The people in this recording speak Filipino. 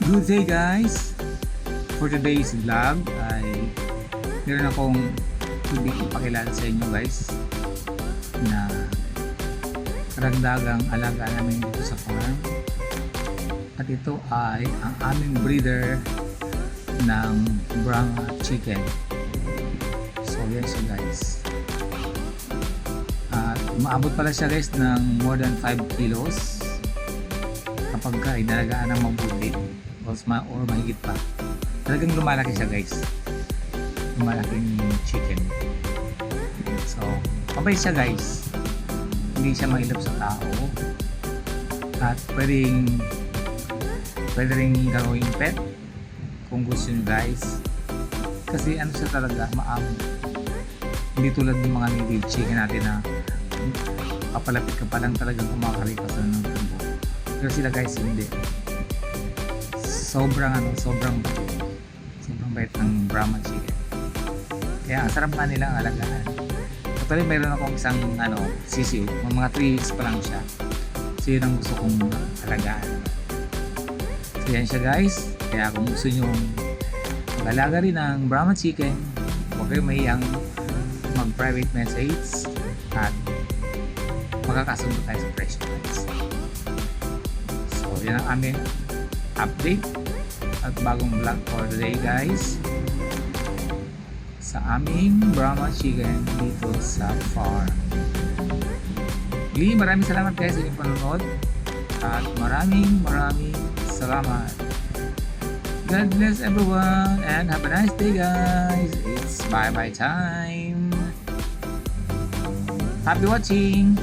Good day guys! For today's vlog ay meron akong hindi ipakilala sa inyo guys na karagdagang alaga namin dito sa farm. At ito ay ang aming breeder ng Brahma chicken. So yan siya guys. At umaabot pala siya guys ng more than 5 kilos kapag ka inalagaan ng mabuti o, ma- or mahigit pa. Talagang lumalaki siya guys. Lumalaking chicken. So mabait siya guys. Hindi siya mailap sa tao. At pwedeng pwede rin gawing pet kung gusto nyo guys. Kasi ano siya talaga maamo hindi tulad ng mga native chicken natin na kapalapit ka pa lang talagang kumakalipas na ng tubo pero sila guys hindi sobrang ano sobrang sobrang bait ng Brahma chicken kaya ang sarap nga nila ang alagaan. Actually mayroon akong isang ano sisiw. Mga 3 weeks pa lang siya. So yun ang gusto kong alagaan. So yan siya guys. Kaya kung gusto nyo mag-alaga rin ng Brahma chicken huwag kayo mayang mag private message at makakasundo tayo sa presyo guys so yan ang aming update at bagong vlog for today guys. Sa aming Brahma chicken dito sa farm. Lee, maraming salamat guys sa inyong panonood. At maraming maraming salamat. God bless everyone and have a nice day guys. It's bye bye time. Happy watching